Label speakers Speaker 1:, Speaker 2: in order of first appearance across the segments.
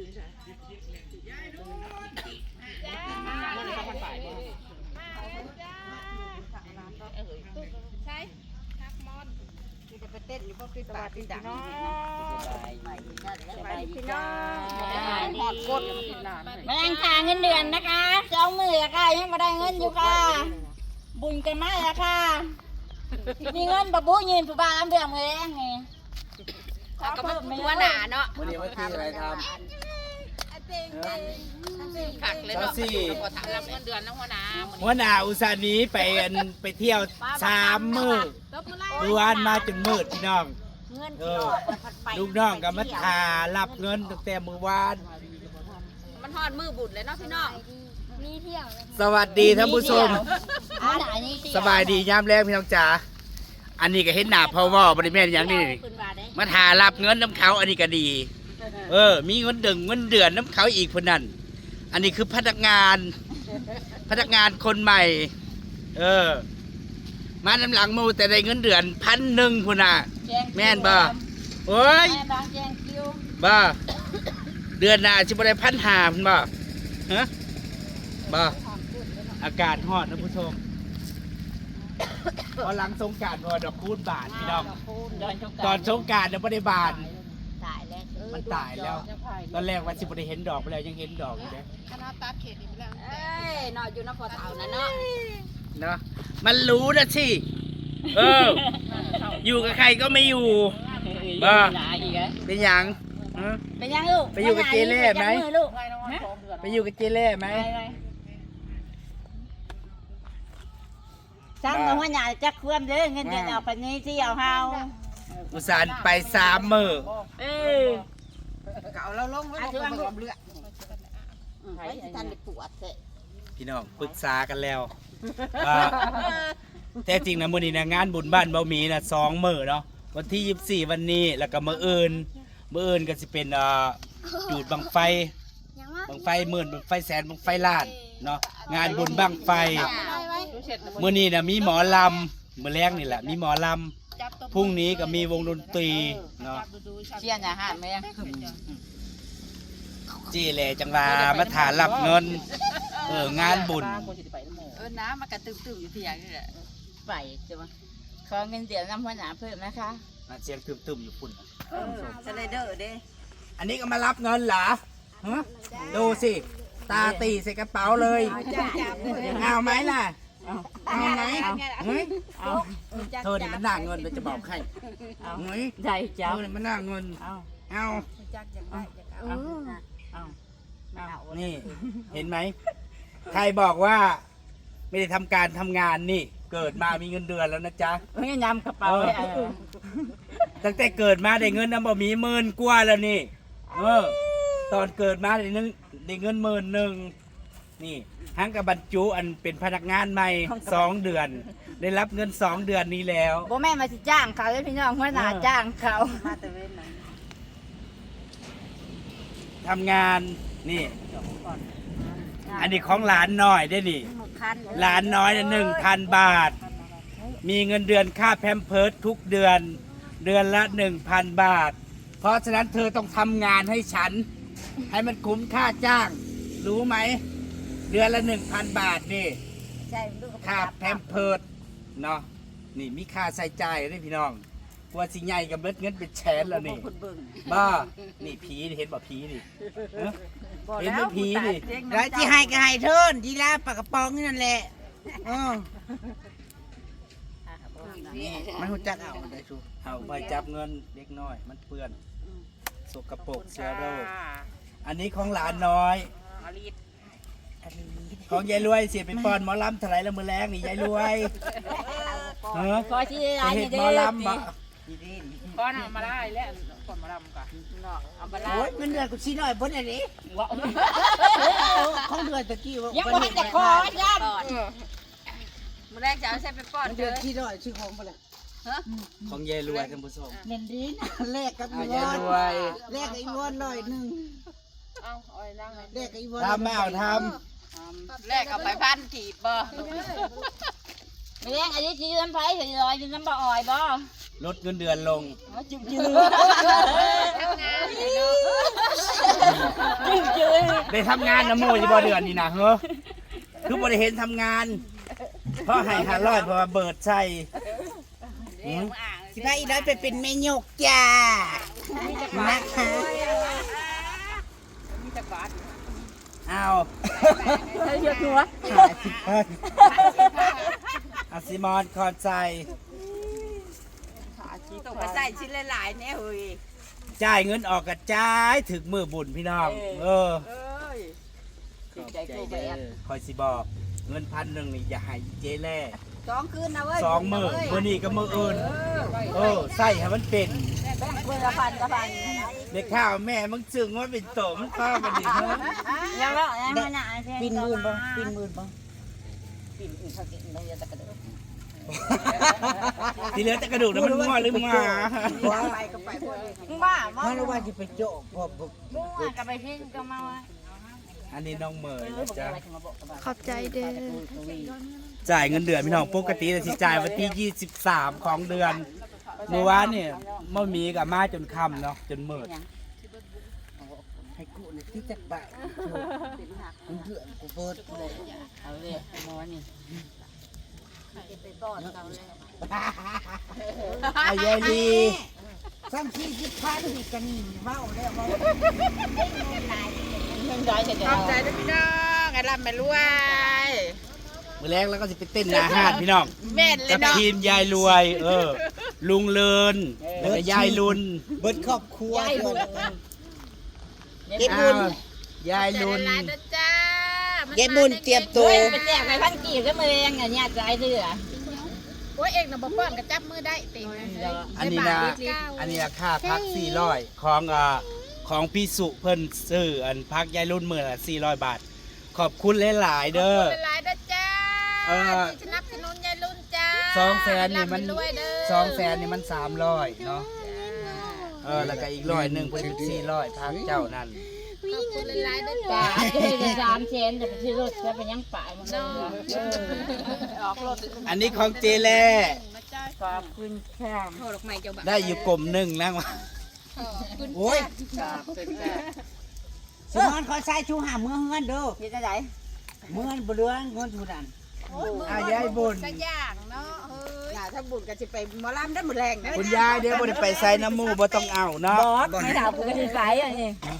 Speaker 1: ื่นใช่ทักมอน
Speaker 2: จะไปเต้นอยู่พวกพี่ปากพี่
Speaker 1: น้อง
Speaker 2: สบายดีจ้า
Speaker 1: หอดกด
Speaker 2: มาแรงทางเงินเดือนนะคะสองมือละค่ะยังม่ได้เงินอยู่ค่ะ บุญกันมากแล้วค่ะมีเงินบะบุยืนผู้บ่าวเดือนเลยไง
Speaker 1: ก็มันหัวหนาเนาะ
Speaker 3: วันนี้วันที่อะไรทำ
Speaker 1: ผักเลยำ
Speaker 3: เจ้า
Speaker 1: เนาะ
Speaker 3: สี่
Speaker 1: พอถามรับเงินเดือนแล้วหัวหนา
Speaker 3: หัวหน้าอุตสาห์หนี้ไปอันไปเที่ยวสามมื้อดูอันมาจนมืดพี่น้อง
Speaker 2: เงิน
Speaker 3: เอ
Speaker 2: ที่
Speaker 3: อ
Speaker 2: ออกไปพัดไป
Speaker 3: ลูกน้องก็มาทารับเงินตั้งแต่มื้อวาน
Speaker 1: มันทอดมือบุญเลยเนาะพี่น้อง
Speaker 2: มีเที่ยว
Speaker 3: สวัสดีท่านผู้ชม
Speaker 2: อ่าหนานี่เที่ว
Speaker 3: สบายดียามแรกพี่น้องจ๋า อันนี้ก็เห็นหน้าพ่อว่าบริเวณอย่างนี้
Speaker 2: ขึ้นมาได้
Speaker 3: มาทารับเงินน้ำเขาอันนี้ก็ดี เออ มีเงินดึงเงินเดือนน้ำเขาอีกคนนั้น อันนี้คือพนักงาน พนักงานคนใหม่ เออ มาน้ำหลังหมูแต่ได้เงินเดือนพันหนึ่งพุ่นน่ะ
Speaker 2: แจ้งคิว
Speaker 3: แม่นบ่ โอ้ย
Speaker 2: แม่บางแจ้งคิว
Speaker 3: บ่เดือนหน้าชิบได้พันหาพุ่นบ่ฮะบ่อากาศฮอดนะผู้ชม พอหลังสงกรารพอดอกคูณบาทพี่น้อง ตอนสงกรารเนี่ยไม่ได้บาน
Speaker 2: ตายแล้ว
Speaker 3: มันตายแล้ว ตอนแรกว่าสิบได้เห็นดอกไปแล้วยังเห็นดอกอยู่เลย
Speaker 1: คณะตาเขตนี่ไปแล้ว
Speaker 2: เอ้ยนอนอยู่นครเท่านั้นเนาะ
Speaker 3: เนาะมันรู้นะสิเออ อยู่กับใครก็ไม่อยู่บ้าเป็นหยังฮะ
Speaker 2: เป็นยังลูก
Speaker 3: ไปอยู่กับเจเล่ไหม
Speaker 2: ปจับอลูก
Speaker 3: ไปอยู่กับเจเล่ไหม
Speaker 2: สั่งมาหัวหน้าจักเคลื่อนเด้อเงินเดือนเอาไปนี้ที่เอาเฮา
Speaker 3: อุตส่าห์ไปสามมือ
Speaker 2: เออ
Speaker 1: เก่าเราลงไว้
Speaker 2: อา
Speaker 1: เพื่
Speaker 2: เชื่อ
Speaker 1: อน
Speaker 2: ม
Speaker 1: เลือด
Speaker 2: ไปที่ท่านได้ปวดเสร็จ
Speaker 3: พี่น้องปรึกษากันแล้วว่าแต่จริงนะมื้อนี้นะงานบุญบ้านเบาหมีนะสองมื้อเนาะวันที่ 24 วันนี้แล้วก็มื้ออื่นมื้ออื่นก็สิเป็นเอ่อจูดบังไฟบังไฟหมื่นบังไฟแสนบังไฟล้านเนาะงานบุญบังไฟ
Speaker 1: ดูเสร็จแล้ว
Speaker 3: มื้อนี้นะมีหมอลำมื้อแรกนี่แหละมีหมอลำพรุ่งนี้ก็มีวงดนตรีเนาะ
Speaker 2: เชียนอาหารไหม
Speaker 3: จีแลจังหวามาถารับเงิน เอองานบุญ
Speaker 1: เออน้ำมันกระตึมๆอยู่ที่อย่างนี้แหละ
Speaker 2: ไปจ้ะขอเงินเดือนน้ำหัวหน้าเพิ่มนะคะ
Speaker 3: อะเสียงตึมๆอยู่พุ่น
Speaker 2: สไลเดอร์เด้
Speaker 3: อันนี้ก็มารับเงินเหรอฮะดูสิ ตาตีใส่กระเป๋าเลยเอาไหมล่ะ เอาไหมเฮ้ยเธอเนี่ยมันน่าเงินเราจะบอกให้เฮ้ย
Speaker 2: ใหญ่
Speaker 3: เธ
Speaker 2: เจ้า
Speaker 3: อเนี่ยมันน่าเงิน
Speaker 2: เอา
Speaker 3: เอา
Speaker 2: เอาเอาเอา
Speaker 3: นี่ เห็นไหม ใครบอกว่า ไม่ได้ทำการทำงานนี่ เกิดมามีเงินเดือนแล้วนะจ๊ะ
Speaker 2: ไม่ยำกระเป๋าเลยเออ
Speaker 3: ตั้งแต่เกิดมาได้เงินน้ำบ่มีหมื่นกว่าแล้วนี่ เออ ตอนเกิดมาได้เงินได้เงินหมื่นหนึ่งนี่ทั้งกับบรรจุอันเป็นพนักงานใหม่สองเดือน ได้รับเงินสองเดือนนี้แล้ว
Speaker 2: บ่แม่มาสิจ้างเขาเลยพี่น้องหัวหน้าจ้างเขา
Speaker 3: ทำงาน นี่ อันนี้ของหลานน้อยได้นี่หลานน้อยหนึ่งพันบาท มีเงินเดือนค่าแพมเพิร์สทุกเดือน เดือนละหนึ่งพันบาท เพราะฉะนั้นเธอต้องทำงานให้ฉัน ให้มันคุ้มค่าจ้าง รู้ไหม เดือนละหนึ่งพันบาทนี่
Speaker 2: ใช่ลูก
Speaker 3: ค่าแพมเพิร์สเนาะนี่มีค่าใส่ใจายด้วยพี่น้องกว่าสิใหญ่กับเบิดเงินเป็นแสนแล้วนี่
Speaker 2: คนเบิ่ง
Speaker 3: บ้านี่ผีนี่เห็นบ่ผีนี่ เอ้อเห็นเป็นผีดิ
Speaker 4: แล้วที่ให้ก็ให้เทินที่ลาปากกระป๋องนี่นั่นแหละเออมันหุ่จักเอาได้ชู
Speaker 3: เอาไปจับเงินเล็กน้อย มันเปื้อนสกปรกเชื้อโรคอันนี้ของหลานน้อย
Speaker 1: อาลีด
Speaker 3: ของยายรวยเสียไปป้อนหมอลำเท่าไหรละมือแรงนี่ยายรวยเออ
Speaker 2: ขอที่
Speaker 3: จะ
Speaker 2: ร้าน
Speaker 3: เห็
Speaker 2: นี่
Speaker 3: ด
Speaker 2: เด้
Speaker 3: หมอลำบ่
Speaker 1: ก้อนเอามาได้แล้ว ก่อนมาลำก่อนเอามาได้
Speaker 4: โอ้ยมันเดือดกูชี้หน่อยเพิ่นอะไรของเดือดตะกี้ว่า
Speaker 2: ยังบ่ทันแต่ขอจ้า
Speaker 1: ก่อนมื้อแรกจะเอาใส่ไปป้อน
Speaker 4: มัน
Speaker 1: เด้
Speaker 4: เดือ
Speaker 1: อ
Speaker 4: ดชี้หน่อยชื่อของบ่ล่ะ
Speaker 3: ของยายรวยท่านผู้ชม
Speaker 4: เน้นดีนะแลกกับ
Speaker 3: อะ
Speaker 4: อีวยา
Speaker 3: ย
Speaker 4: น
Speaker 3: รวย
Speaker 4: แลกกับอีวอนร้อยหนึ่ง
Speaker 1: เอาเอาไว้นั่ง
Speaker 4: แลกกับอีวอน
Speaker 3: ทำไม่เอาท
Speaker 1: แรกเอาไปพันกีบบ่
Speaker 2: ไม่แรงอันนี้สิน้ำไผสิลอยสิน้ำบ่ออยบ่ำ
Speaker 3: ลดเงินเดือนลง
Speaker 2: จุ๊บจือ
Speaker 1: ทำงาน
Speaker 3: ได้ทำงานนะโมยบ่เดือนนี่นะเฮ้อคือบ่ได้เห็นทำงาน เพราะให้หาร้อยเพราะว่าเบิดใส่หืม
Speaker 4: สิพาอีน้อยไปเป็นแม่ยกจ้านะคะ
Speaker 1: มีจักบาท
Speaker 3: เอา
Speaker 2: เยอะหัว
Speaker 3: อาซิมอนคอนใจ
Speaker 4: ต้องมาใส่ชิ้นหลายๆแน่เฮ้ย
Speaker 3: จ่ายเงินออกกระจายถึงมือบุญพี่น้อง เออ
Speaker 4: เอ้ย
Speaker 2: ใจกูไปแอด
Speaker 3: คอยสิบอกเงินพันหนึ่งนี่อย่าให้เจ๊แล่
Speaker 4: สองคืนนะเว้ย
Speaker 3: สองมือมือนี้ก็มืออื่นเออใส่ให้มันเป็น
Speaker 2: แบ่งมือละพันละพัน
Speaker 3: เด็กข้าวแม่มึงจึงว่าเป็นโตมันข้าวมันดีเนอะ
Speaker 2: ยังแล้วยังไม่หนา
Speaker 4: ปินหมื่นบ่ปินหมื่นบ่
Speaker 2: ปินอื่นเขากินไม่เยอะแต่กระเดิด
Speaker 3: ที่เหลือแต่กระดูกนะมันมั่วหรือหมา
Speaker 4: ไปก็ไปพอดี
Speaker 2: มึงบ้ามั้
Speaker 4: มาแล้วว่าจะไปโจ๊กพอบ่
Speaker 2: มึงอะกับไปทิ้งก็มาว่า
Speaker 3: อันนี้น้องเหมย
Speaker 2: เออ
Speaker 3: นะ
Speaker 2: บอก
Speaker 3: จ๊ะ
Speaker 2: อะไรถึงมาบอกกับ
Speaker 5: ขอบใจเด้อ
Speaker 3: จ่ายเงินเดือนพี่น้องปกติแต่สิจ่ายวันที่ 23 ของเดือนเมื่อวานเนี่ยม่มีกับมาจนค่ำเนาะจนมืด
Speaker 4: ให้กูนี่ที่จักบาทมันเดือนกูเบิดเลย
Speaker 2: เอาเลยมาวันนี้ ไปต้อนเขาเลย
Speaker 3: อายายลี
Speaker 4: ซ้ำที่สิบพันนี่กันเว้าแล้วเว้า
Speaker 2: เงินร้อยเฉย
Speaker 4: ขอบใจด้วยพี่น้องไอ้ลำไม่รวย
Speaker 3: มือแรกแล้วก็สิไปเต้นหนาหาดพี่น้อง
Speaker 4: แม่นเลย
Speaker 3: กับ
Speaker 4: เนาะ
Speaker 3: ทีมยายรวย เออ ลุงเลินแล้วก็ยายลุน
Speaker 4: เบิดครอบครัว
Speaker 2: ย้ายบุญ
Speaker 4: เก็บบุญ
Speaker 3: อ้าวยายลุน
Speaker 4: เก็บบุญเตรียมตั
Speaker 2: ตัววไปแจกไปพันกี่ก็มาเองอะเนี่ยใจเสือ
Speaker 5: โอ้ยเอกนะบอกเปิ้ลก็จับมือได้ติง
Speaker 3: อันนี้นะอันนี้ราคาพัก400ของอ่าของพี่สุเพิ่นซื้ออันพักยายรุ่นมือละ400 บาท ขอบคุณหลายๆเด้อ
Speaker 5: เป็นไรเด้อจ้า
Speaker 3: เออ
Speaker 5: ที่สนับสนุนยายรุ่นจ้า
Speaker 3: สองแสนนี่มัน
Speaker 5: ร่ำรวยเด้อ
Speaker 3: สองแสนนี่มันสามร้อยเนาะ เออแล้วก็อีกร้อยหนึ่งเป็นสี่ร้อยพักเจ้านั่น
Speaker 5: ขอบคุณหลายๆเด้อ
Speaker 2: ป่า
Speaker 5: จ้า
Speaker 2: จะเป็นสามเชนจะไปซื้อรถจะไปยังป่ามันเนาะ
Speaker 1: ออกรถ
Speaker 3: อันนี้ของเจแล่
Speaker 2: ขอบคุณค่ะ
Speaker 5: โทรดอกไม้เจ้าบ่าว
Speaker 3: ได้อยู่กลมหนึ่งแล้ววะ
Speaker 4: โอ้ย
Speaker 1: ครับเป็นแค่
Speaker 4: สมอนขอใส่ชูหาเมืองเงินเด้อ
Speaker 2: ยี่จะไหน
Speaker 4: เมืองบ่เรืองเงินทุนัน
Speaker 3: อายายบุญ
Speaker 5: สักอย่างเนาะเฮ้ย
Speaker 4: อย่าถ้าบุญก็สิไปหมอลำได้หมดแรงนะ
Speaker 3: คุณยายเดี๋ยวบ่ได้ไปใส่น้ำมูบ่ต้องเอาเนาะ
Speaker 2: บอสไม่ถามกูก็จะใส่อะนี่
Speaker 4: เอาแล้ว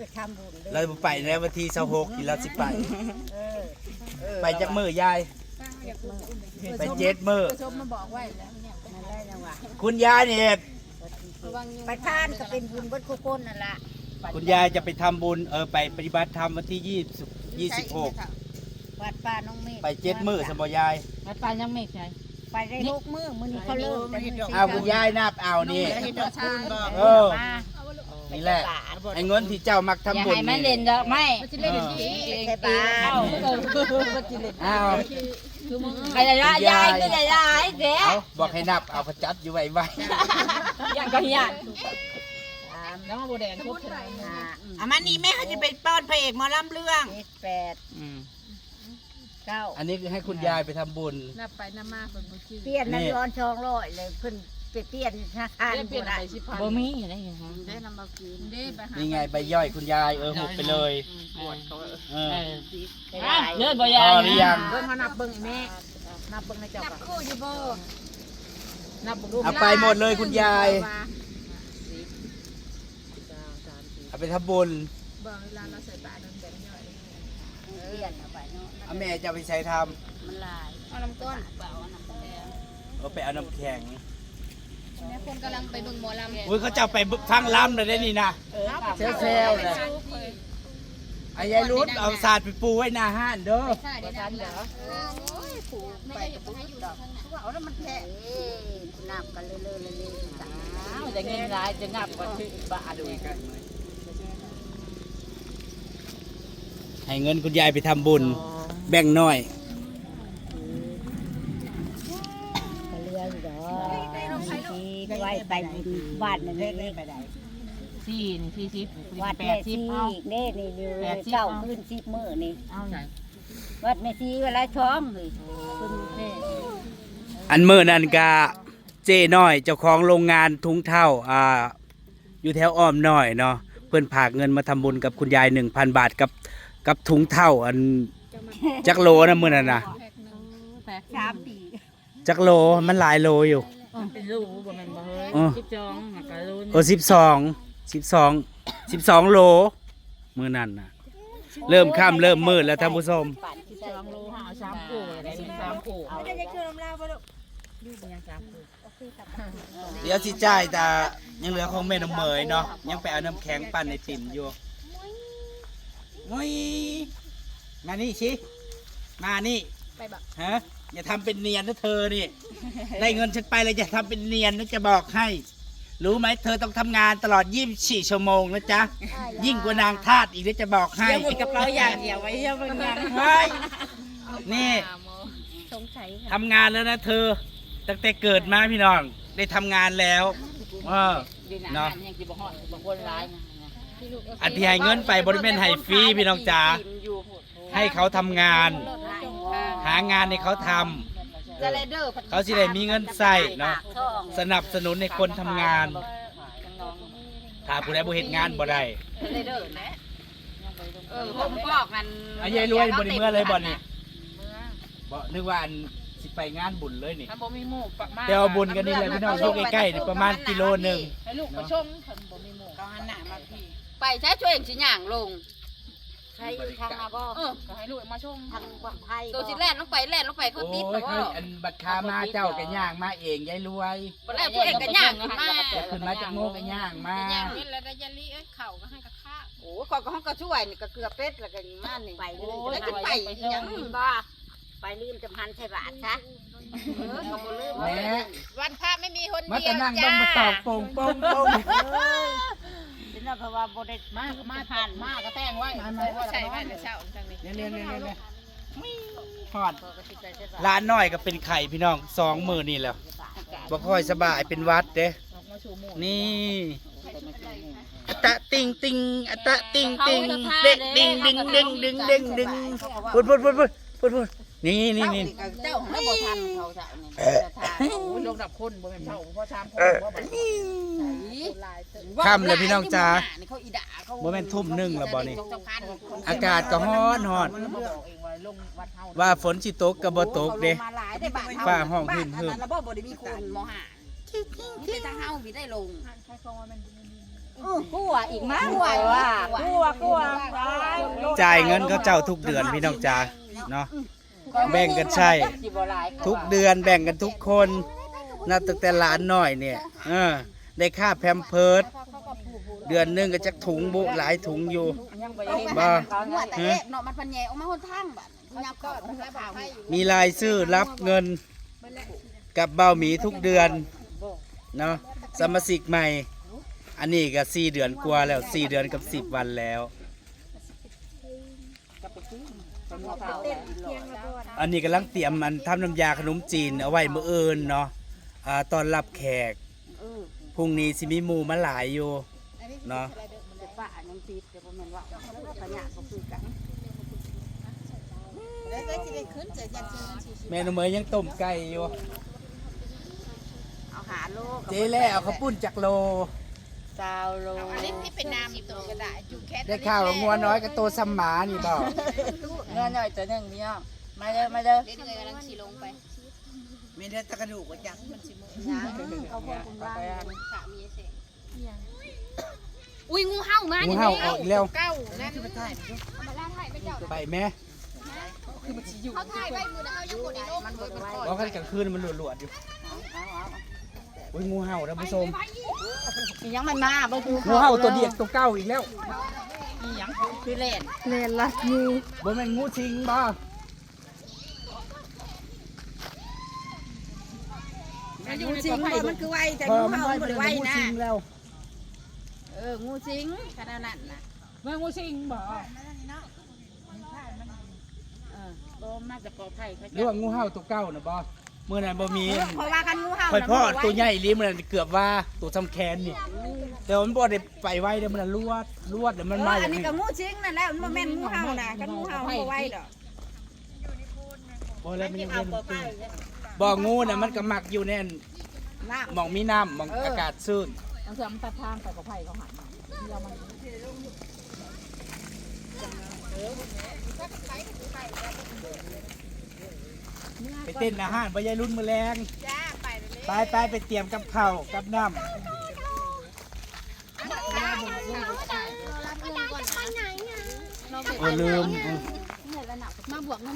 Speaker 4: ไปทำบุญเด้อ
Speaker 3: เราบ่ไปในวันที่26ที่เราสิไปไปจากมือยาย ไปเจ็ดมือ
Speaker 5: ชมมาบอกไว้แล้วเนี่ย
Speaker 4: นั่นได้จังหวะ
Speaker 3: คุณยายเนี่ย
Speaker 5: ระวังยุง
Speaker 4: ไปทานก็เป็นบุญเบิดคุคนนั่นล่ะ
Speaker 3: คุณยายจะไปทำบุญเออไปปฏิบัติธรรมวันที่20 26
Speaker 4: วัดป้าน้องเมฆ
Speaker 3: ไปเจ็ดมือสมบยาย
Speaker 2: มาปานยังไม่ใช่
Speaker 4: ไปได้ทุกมื้อมื้อนี้เขาเลิกแต่มื้อนี้
Speaker 3: เอาคุณยายนับเอานี่เออ นี่แหละไอ้เงินที่เจ้ามัก
Speaker 2: อย่า
Speaker 3: ทำบุญ
Speaker 2: ให้มัน
Speaker 3: นี่
Speaker 2: เล่นดอกไม้
Speaker 5: มันจะเล่นอย่างนี้
Speaker 4: ใช่บ้า
Speaker 2: เอา
Speaker 4: น
Speaker 3: อ้าว
Speaker 2: ใครจะยายยายก็จะยายเจ๊
Speaker 3: เอาบอกให้นับเอาประจัดอยู่ไว้ไว้
Speaker 2: ยังก็ยัน
Speaker 5: น้องโบแดงครบเท่าไหร่
Speaker 4: อะมานี่แม่เขาจะไปป้อนพระเอกหมอลำเรื่องแปด
Speaker 3: อืม
Speaker 4: เก้า
Speaker 3: อันนี้คือให้คุณยายไปทำบุญ
Speaker 5: นับไปนับมาเป็นบุกี้
Speaker 4: เปลี่ยน
Speaker 3: นี่
Speaker 4: น้ำร้อนชองร้อยเลยเพิ่น ไปเปลี่ยนธนาคาร
Speaker 5: ได้เปลี่ยนไปสิพัน
Speaker 2: บ่มีอยู่ได้ยังไง
Speaker 5: ได้นำมากินได้ไปหา
Speaker 3: นี่ไงใบย่อยคุณยายเออหุบไปเลย
Speaker 1: ปวดเขา
Speaker 3: เออ
Speaker 2: เลิศบ่
Speaker 3: พ
Speaker 2: ยาย
Speaker 3: อหรือยัง
Speaker 1: เบิ่งเขานับเบิ่งแม่นับเบิ่งให้เจ้า
Speaker 5: นับ
Speaker 1: ก่อน
Speaker 5: คู่อยู่บ่
Speaker 1: นับเบิ่งดู
Speaker 3: เอาไปหมดเลยคุณยายเอาไปทำบุญ
Speaker 5: บอกเวลาเราใส่บาตรโดนแบ่งย่อย
Speaker 4: เปลี่ยนเอาไปเนาะ
Speaker 3: เอาแม่จะเอาไปใช้ท
Speaker 4: มันลาย
Speaker 5: เอาน้ำก้อนำ
Speaker 3: เอาไปเอาน้ำแข็ง
Speaker 5: แม่ คนกำลังไปเบิ่งหมอลำ
Speaker 3: อุ้ยเขาจะเอาไปฟังล้ำเลยได้นี่นะเซลๆเลยไอ้ยายรุ่นเอาศาสตร์ไปปูไว้หน้าห้านเด้อ
Speaker 5: ใช่ได้ทันเหรอ
Speaker 4: ไปกับบุญดอกเอาแล้วมันแท้เอ้น้ำกันเรื่อยๆเรื่อยๆจ้า
Speaker 2: จะเงินร้ายจะงับกว่าที่บ้านดู
Speaker 3: ให้เงินคุณยายไปทำบุญ แบ่งน้อย
Speaker 4: ก็เรืออยู่ดอกที่ไว้ไป บุญบ้านนั่นเองไปได้
Speaker 1: สี่นี่สี่สิบ
Speaker 4: วัด
Speaker 1: แป
Speaker 4: แม่
Speaker 1: ดสิ
Speaker 4: ซี
Speaker 1: บเอา
Speaker 4: นี่นี่นี่
Speaker 1: แปดสิบ
Speaker 4: เก้า
Speaker 1: เอา
Speaker 4: ขึ้นสิบมื้อนี่
Speaker 1: เอาไหน
Speaker 4: วัดแม่ซีเวลาช้อมเลยขึ้นเท่
Speaker 3: อันเมื่อนั้นกะเจ้น้อยเจ้าของโรงงานทุงเท่าอ่าอยู่แถวอ้อมน้อยเนาะเพื่อนผากเงินมาทำบุญกับคุณยาย 1,000 บาทกับกับถุงเท่าอันจักโลนะมื้อนั้นน่ะ
Speaker 4: สามปี
Speaker 3: จักโลมันหลายโลอยู่
Speaker 1: เป็นลูกบ่แม่นบ่เฮ้ย
Speaker 3: เออ
Speaker 1: สิบจองมันก็รู้
Speaker 3: โอ้สิบสองสิบสองสิบสองโลมื้อนั้นน่ะ เริ่มค่ำเริ่มมืดแล้วท่านผู้ชม
Speaker 1: สิบจองโลหาสามโกูได้มีสามโกู
Speaker 4: ไม่ได้คือน้ำลาวบ่ลูก
Speaker 1: อยู่เป็นยังสามโกู
Speaker 3: เดี๋ยวสิจ่ายแต่ยังเหลือของแม่น้ำเหมยเนาะยังไปเอาน้ำแข็งปั่นในติ่มอยู่มุ้ยมานี่ชิมานี่
Speaker 5: ไปบอก
Speaker 3: ฮะอย่าทำเป็นเนียนนะเธอนี่ ได้เงินฉันไปเลยอย่าทำเป็นเนียนนะจะบอกให้ รู้ไหมเธอต้องทำงานตลอด 24 ชั่วโมงนะจ๊ะ ยิ่งกว่านางทาสอีกนะจะบอกให้
Speaker 1: เดี๋ยวหมดกระเป๋าอย่างเดียวไว้เดี๋ยวเบิ่งงาน
Speaker 3: เฮ้ยนี่
Speaker 5: หาโม
Speaker 4: สงสัย
Speaker 3: ทำงานแล้วนะเธอ ตั้งแต่เกิดมาพี่น้อง ได้ทำงานแล้วเออ
Speaker 1: ดีนะ
Speaker 3: เนาะ
Speaker 1: ยังสิบ่ฮอดบางคนร้ายนะ
Speaker 5: พี่ลูก
Speaker 3: อันที่ให้เงินไปบริเวณให้ฟรีพี่น้องจ๋า
Speaker 1: อยู่
Speaker 3: ให้เขาทำงาน หางานให้เขาทำ
Speaker 4: จะได้เด้อ
Speaker 3: เขาสิได้มีเงินใส่เนาะ สนับสนุนในคนทำงาน ถ้าผู้ใดบ่เฮ็ดงานบ่ได้
Speaker 4: จะได้เด้อนะเออผมบอกนั่น
Speaker 3: อายายรวยบ่ได้เมื่อเลยบ่นี่บ่นึกว่าอันสิไปงานบุญเลยนี่
Speaker 1: มันบ่มีหมู่ปะมา
Speaker 3: แต่เอาบุญกันนี่แหละพี่น้องอยู่ใกล้ๆนี่ประมาณกิโลหนึง
Speaker 1: ให้ลูกมาชมเพิ่นบ่มีหมู่
Speaker 4: ก็หันหน้ามาพี่ ไปใช้ช่วยเองสิย่างลง ใช้ทางมาบ่
Speaker 1: เออก็ให้ลูกมาชม
Speaker 4: ทางกวางไทยตัวสิแล่นลงไปแล่นลงไปเขา
Speaker 3: โอ้
Speaker 4: ติด
Speaker 3: ย
Speaker 4: บ่
Speaker 3: เขาอันบัตรคามาเจ้าก็ย่างมาเองยายรวย
Speaker 4: บ่แล้วตัวเองก็ย่างขึ้นมา
Speaker 3: จะขึ้นมาจากโมก็ย่างมา
Speaker 5: อย่างนี้แล้วได้ยาลีเอ้ยเข่าก็ให้กับข้า
Speaker 4: โอ้ข้อยก็ห้องก็ช่วยนี่ก็เกลือเป็ดแล้วก็มานี่ไปเลยแล้วจะไปยังบ่ไปลืมจำพันใช่บาทซะเออก็บ่ลืม
Speaker 3: แหม่
Speaker 5: วันพระไม่มีคน
Speaker 3: มา
Speaker 5: เดี
Speaker 3: แต่
Speaker 5: ยว
Speaker 3: นั่ง
Speaker 5: จ้า
Speaker 3: เบิ่งมาตอกโป่งโป่งโป่ง
Speaker 4: เป็นเพราะว่าบ่ได้
Speaker 1: มามาผ่านมาก็แต่งไว้
Speaker 5: ใช่ไหมเดี๋ยวเช้าทางนี้
Speaker 3: เร็วๆๆๆฮอดร้านน้อยก็เป็นไข่พี่น้องสองมื้อนี่แหล้วบ่ค่อยสบายเป็นหวัดเด้
Speaker 1: ออกมาสู่หมู่
Speaker 3: นี่อะตะติงติงอะตะติงติงเด็กดิงดิงดิงดิงดิงดิงพูดพูดพูดพูดพูดพูด นี่นี่นี่
Speaker 4: เจ้าไม่บ่ทันเขาจะนี่
Speaker 1: โอ้ยลงดับคนบ่แม่นเท่าพ่อชามคนบ่บัดนี้
Speaker 3: ค่ำเลยพี่น้องจ๋า
Speaker 4: เขาอีด่าเขา
Speaker 3: บ่แม่นทุ่มหนึ่งแล้วบ่นี่
Speaker 4: สำคัญ
Speaker 3: อากาศก็ร้อนร้อน
Speaker 1: มันบอกเองว่าลงวัดเฮา
Speaker 3: ว่าฝนสิตกก็บ่ตกเด้
Speaker 4: มาหลายได้บ้าน
Speaker 3: ฟ้าห้องหึ่มหึ่ม
Speaker 4: แล้วบ่บ่ได้มีคนมหาที่ทางเฮาสิได้ลงกลัวอีกมั้งกลัวว่ากลัวกลัว
Speaker 3: จ่ายเงินเขาเจ้าทุกเดือนพี่น้องจ๋าเนาะ แบ่งกันใช้
Speaker 1: สิบ่หลาย
Speaker 3: ทุกเดือนแบ่งกันทุกคนนับตั้งแต่หลานน้อยเนี่ยเออได้ค่าแพมเพิร์ดเดือนหนึงก็จักถุงบุหลายถุงอยู่
Speaker 1: ยังบ่ได้เห็น
Speaker 3: บ่
Speaker 4: หัวแต่แรกเนาะมันพันแย่ออกมาหนทางบัดยับก็หัวข่าว
Speaker 3: มีรายชื่อรับเงินกับเบ้าหมีทุกเดือนเนาะสมาชิกใหม่ อันนี้ก็สี่เดือนกว่าแล้วสี่เดือนกับสิบวันแล้ว อันนี้กำลังเตรียมมันทำน้ำยาขนมจีนเอาไว้มื้ออื่นเนาะอ่าตอนรับแขกพรุ่งนี้สิมีหมู่มาหลายอยู่ เนาะ
Speaker 4: ป้ายังติดเดี๋ยวบ่แม่นว่าปัญญาก็คือกัน
Speaker 3: แม่นมเมยยังต้มไก่อยู่
Speaker 4: เอาหาโลก
Speaker 3: เจ๊แล้วเอาข้าวปุ้นจากโล
Speaker 4: ซาวโล
Speaker 5: อันนี้ที่เป็นน้ำตัวกระดาษอยู่แค่
Speaker 3: ได้ข้าวกับงัวน้อยกับโตซัมหมานี่บ่
Speaker 1: เงินหน่อยตัวหนึงพี่น้อง มาเด้อมาเด้อ
Speaker 5: เล่นเลยกำลังขี่ลงไป
Speaker 3: มีแต่ตะกระดูกว่าจัง
Speaker 4: เขาพูดคุณว่า
Speaker 5: สามีเสกอุ้ยงูเห่ามา
Speaker 3: งูเห่าออกอีกแล้ว
Speaker 5: เก้านั่นมาถ่ายมาล่าถ่ายไม่เจ้า
Speaker 3: ไปแม่
Speaker 5: เขาถ่ายไว้มือนะเขายังกดในโลกมันเบิดมันก่อน
Speaker 3: บอกกันกลางคืนมันหลวดๆอยู่โอ้ยงูเห่าท่านผู้ชม
Speaker 4: มียังมันมาบ่คือ
Speaker 3: งูเห่าตัวเดียกตัวเก้าอีกแล้ว
Speaker 4: คือเล่น
Speaker 3: บ่แม่นงูชิงบ่
Speaker 4: งูสิงบ่มันคือไวแต่
Speaker 3: พอ
Speaker 4: งู
Speaker 3: มัน
Speaker 4: เห่า
Speaker 3: ไว้
Speaker 4: มันบ่
Speaker 3: เป็น
Speaker 4: ได้ไว
Speaker 3: งู
Speaker 4: นะ
Speaker 3: ชิงแล้ว
Speaker 4: เอองูสิงขนาดนั้นน่ะ
Speaker 1: เมื่องูสิงบ่เออบ่มาจะปลอดภัยเขา
Speaker 3: หรือว่างูเห่าตัวเก้าน่ะบ่เมื่อนั้นบ่มี
Speaker 4: เพราะว่ากันงูเห่า
Speaker 3: ค่อยพ่อตัวใหญ่ลิ้มอนั้นเกือบว่าตัวซ้ำแขนนี่ แต่ว่ามันบ่ได้ไปไว้เดี๋ยวมันลวดลวดเดี๋ยวมันมาอ
Speaker 4: อั
Speaker 3: ย่านง
Speaker 4: นี้
Speaker 3: นี้
Speaker 4: ก็งูสิงนั่นแหละมันบ่แม่นงูเห่านะกันงูเห่ามันบ่ไวดอก
Speaker 3: บ่แล้วมันยังเป็น บ่งูน่ะมันก็มักอยู่ในอัน
Speaker 4: น้
Speaker 3: หมองมีน้ำหมองอากาศชื้น
Speaker 1: ต้องทำตัดทางไปกับไผเขาหันมาเรามัน
Speaker 3: ไปเต้นอาหารไปยายรุ่นมือแรงไปไปไปเตรียมกับข้าวกับน้ำโอ้ลืมอืม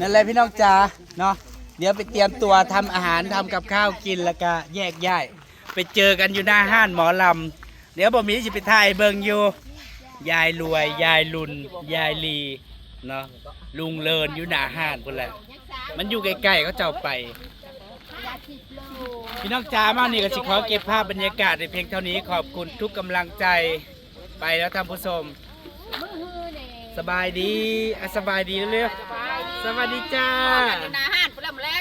Speaker 3: นั่นแหละพี่น้องจ๋าเนาะ เดี๋ยวไปเตรียมตัวทำอาหารทำกับข้าวกินแล้วก็แยกย้ายไปเจอกันอยู่หน้าห้านหมอลำเดี๋ยวบ่มีสิไปถ่ายเบิงอยู่ ยายรวยยายลุนยายลีเนาะลุงเลินอยู่หน้าห้านพุ่นแหละมันอยู่ใกล้ๆเขาเจ้าไป พี่น้องจ๋ามานี่ก็สิขอเก็บภาพบรรยากาศในเพียงเท่านี้ขอบคุณทุกกำลังใจไปแล้วท่านผู้ชม สบายดีอะสบายดีเร็วๆสวัสดีจ้า
Speaker 4: นาหานพุ่นละแร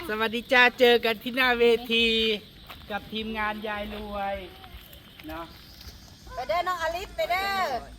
Speaker 3: สวัสดีจ้าเจอกันที่หน้าเวทีกับทีมงานยายรวยเนาะ
Speaker 4: ไปเด้อน้องอลิสไปเด้อ